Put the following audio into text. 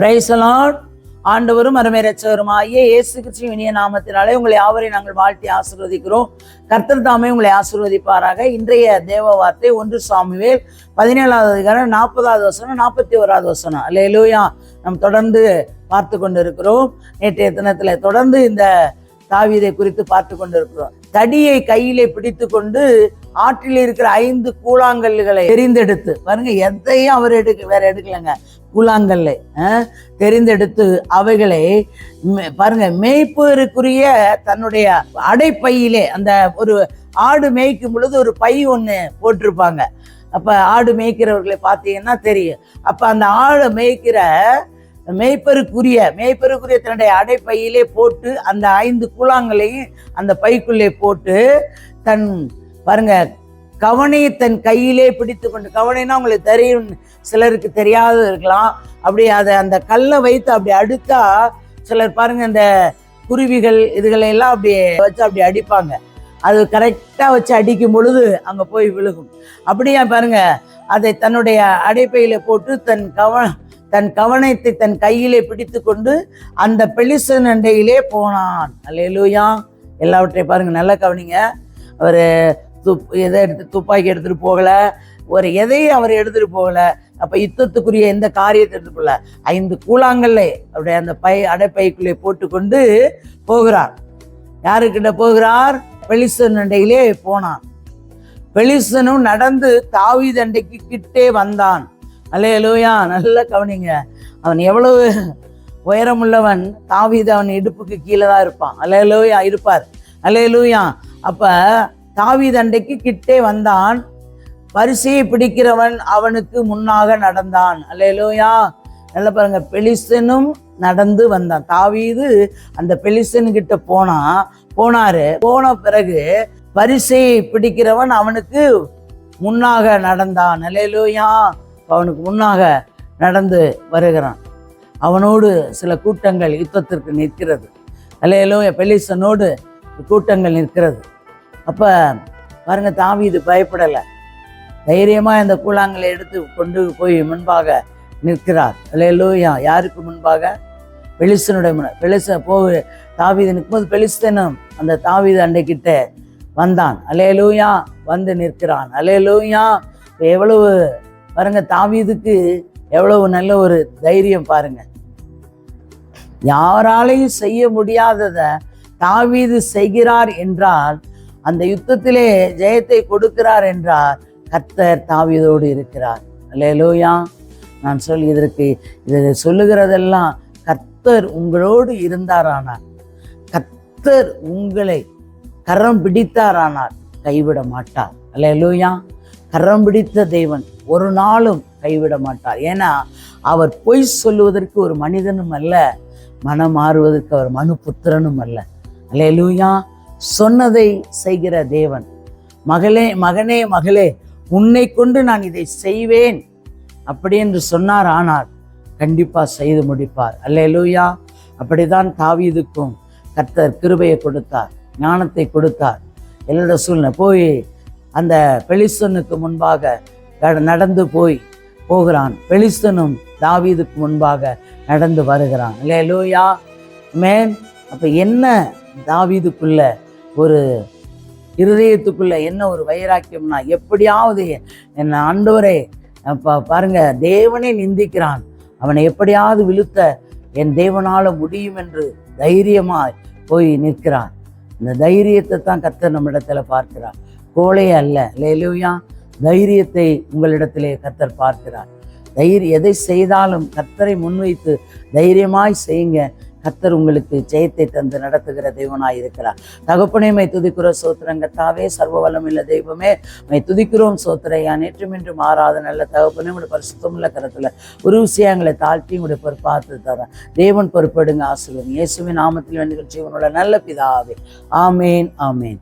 பிரைசலான் ஆண்டவரும் அருமை ரச்சவருமாகிய இயேசு கிறிஸ்துவின் இனிய நாமத்தினாலே உங்களை யாவரை நாங்கள் வாழ்த்தி ஆசீர்வதிக்கிறோம். கர்த்தர் தாமே உங்களை ஆசிர்வதிப்பாராக. இன்றைய தேவ வார்த்தை ஒன்று சாமிவேல் பதினேழாவது அதிகாரம் நாற்பதாவது வசனம் நாற்பத்தி ஓராவது வசனம். அல்லேலூயா நம் தொடர்ந்து பார்த்து கொண்டு இருக்கிறோம் நேற்றைய தினத்தில் தொடர்ந்து இந்த தாவீதை குறித்து பார்த்து கொண்டிருக்கிறோம். தடியை கையிலே பிடித்து கொண்டு ஆற்றில் இருக்கிற ஐந்து கூழாங்கல்களை தெரிந்தெடுத்து பாருங்க எதையும் அவர் எடுக்க வேற எடுக்கலைங்க. கூழாங்கல்லை தெரிந்தெடுத்து அவைகளை பாருங்க மேய்ப்பருக்குரிய தன்னுடைய அடைப்பையிலே அந்த ஒரு ஆடு மேய்க்கும் பொழுது ஒரு பை ஒன்று போட்டிருப்பாங்க. அப்ப ஆடு மேய்க்கிறவர்களை பார்த்தீங்கன்னா தெரியும். அப்ப அந்த ஆடு மேய்க்கிற மேய்ப்பருக்குரிய மேய்ப்பருக்குரிய தன்னுடைய அடைப்பையிலே போட்டு அந்த ஐந்து கூழாங்களையும் அந்த பைக்குள்ளே போட்டு தன் பாருங்க கவனையை தன் கையிலே பிடித்து கொண்டு கவனைனா உங்களுக்கு தெரியும் சிலருக்கு தெரியாத இருக்கலாம். அப்படி அதை அந்த கல்லை வைத்து அப்படி அடுத்தா சிலர் பாருங்க இந்த குருவிகள் இதுகளையெல்லாம் அப்படி வச்சு அப்படி அடிப்பாங்க. அது கரெக்டாக வச்சு அடிக்கும் பொழுது அங்கே போய் விழுகும். அப்படியே பாருங்க அதை தன்னுடைய அடைப்பையில் போட்டு தன் கவ தன் கவனத்தை தன் கையிலே பிடித்து கொண்டு அந்த பெலிசன் அண்டையிலே போனான். அல்லேலூயா. எல்லாவற்றையும் பாருங்கள் நல்லா கவனிங்க. அவர் துப் எதை எடுத்து துப்பாக்கி எடுத்துகிட்டு போகலை. ஒரு எதையும் அவர் எடுத்துகிட்டு போகலை. அப்போ யுத்தத்துக்குரிய எந்த காரியத்தை எடுத்து போகல. ஐந்து கூழாங்கல்லே அவருடைய அந்த பை அடைப்பைக்குள்ளே போட்டுக்கொண்டு போகிறார். யாருக்கிட்ட போகிறார்? பெலிசன் அண்டையிலே போனான். பெலிசனும் நடந்து தாவி தண்டைக்கு கிட்டே வந்தான். அல்லேலூயா நல்லா கவனிங்க. அவன் எவ்வளவு உயரமுள்ளவன் தாவீது அவன் இடுப்புக்கு கீழே தான் இருப்பான். அல்லேலூயா இருப்பார். அல்லேலூயா. அப்போ தாவீது அண்டைக்கு கிட்டே வந்தான். பரிசையை பிடிக்கிறவன் அவனுக்கு முன்னாக நடந்தான். அல்லேலூயா. நல்லா பாருங்க பெலிசனும் நடந்து வந்தான். தாவீது அந்த பெலிஸ்தன் கிட்ட போனா போனாரு. போன பிறகு பரிசையை பிடிக்கிறவன் அவனுக்கு முன்னாக நடந்தான். அல்லேலூயா. அவனுக்கு முன்னாக நடந்து வருகிறான். அவனோடு சில கூட்டங்கள் யுத்தத்திற்கு நிற்கிறது. அல்லேலூயா பெலிசனோடு கூட்டங்கள் நிற்கிறது. அப்ப பாருங்க இது பயப்படலை. தைரியமாக இந்த கூழாங்கலை எடுத்து கொண்டு போய் முன்பாக நிற்கிறார். அல்லேலூயா யாருக்கு முன்பாக? பெலிசனுடைய முன் பெலிச போக தாவீது நிற்கும்போது பெலிஸ்தனும் அந்த தாவீது அண்டைக்கிட்ட வந்தான். அல்லேலூயா வந்து நிற்கிறான். அல்லேலூயா எவ்வளவு பாருங்க தாவீதுக்கு எவ்வளவு நல்ல ஒரு தைரியம் பாருங்க. யாராலையும் செய்ய முடியாததை தாவீது செய்கிறார் என்றால் அந்த யுத்தத்திலே ஜெயத்தை கொடுக்கிறார் என்றார் கர்த்தர் தாவீதோடு இருக்கிறார். அல்லேலூயா. நான் சொல்லி இதற்கு இதை சொல்லுகிறதெல்லாம் கர்த்தர் உங்களோடு இருந்தாரானார் கர்த்தர் உங்களை கரம் பிடித்தாரானார் கைவிட மாட்டார். அல்லேலூயா. கரம் பிடித்த தேவன் ஒரு நாளும் கைவிட மாட்டார். ஏன்னா அவர் பொய் சொல்லுவதற்கு ஒரு மனிதனும் அல்ல மனம் மாறுவதற்கு அவர் மனு புத்திரனும் அல்ல. அலையலூயா சொன்னதை செய்கிற தேவன். மகளே மகனே மகளே உன்னை கொண்டு நான் இதை செய்வேன். அப்படி என்று சொன்னார் ஆனால் கண்டிப்பாக செய்து முடிப்பார். அல்லேலூயா. அப்படிதான் தாவீதுக்கும் கர்த்தர் கிருபையை கொடுத்தார் ஞானத்தை கொடுத்தார். எல்லா சூழ்நிலை போய் அந்த பெலிஸ்தனுக்கு முன்பாக நட- நடந்து போய் போகிறான். பெலிஸ்தனும் தாவீதுக்கு முன்பாக நடந்து வருகிறான். அல்லேலூயா மேன் அப்போ என்ன தாவீதுக்குள்ள ஒரு இருதயத்துக்குள்ள என்ன ஒரு வைராக்கியம்னா எப்படியாவது என் ஆண்டவரே அப்ப பாருங்க தேவனே நிந்திக்கிறான். அவனை எப்படியாவது விழுத்த என் தேவனால் முடியும் என்று தைரியமாய் போய் நிற்கிறான். இந்த தைரியத்தை தான் கர்த்தர் நம்மிடத்தில் பார்க்கிறான் கோழை அல்ல. லேலூயா தைரியத்தை உங்களிடத்திலே கர்த்தர் பார்க்கிறார். தைரிய எதை செய்தாலும் கர்த்தரை முன்வைத்து தைரியமாய் செய்யுங்க. கர்த்தர் உங்களுக்கு ஜெயத்தை தந்து நடத்துகிற தெய்வனாய் இருக்கிறார். தகப்பனே மை துதிக்கிற சோத்திரங்கத்தாவே சர்வ வல்லமில்ல தெய்வமே மை துதிக்கிறோம் சோத்திரையா நேற்றும் இன்று மாறாத நல்ல தகப்பனே உங்களுடைய பரிசுத்தமுள்ள கரத்துல ஒரு விஷயங்களை தாழ்த்தி உங்களுடைய பொறுப்பாத்து தரேன் தேவன் பொறுப்படுங்க ஆசிரியன் இயேசுவின் நாமத்தில் நிகழ்ச்சி உன்னோட நல்ல பிதாவே. ஆமேன் ஆமேன்.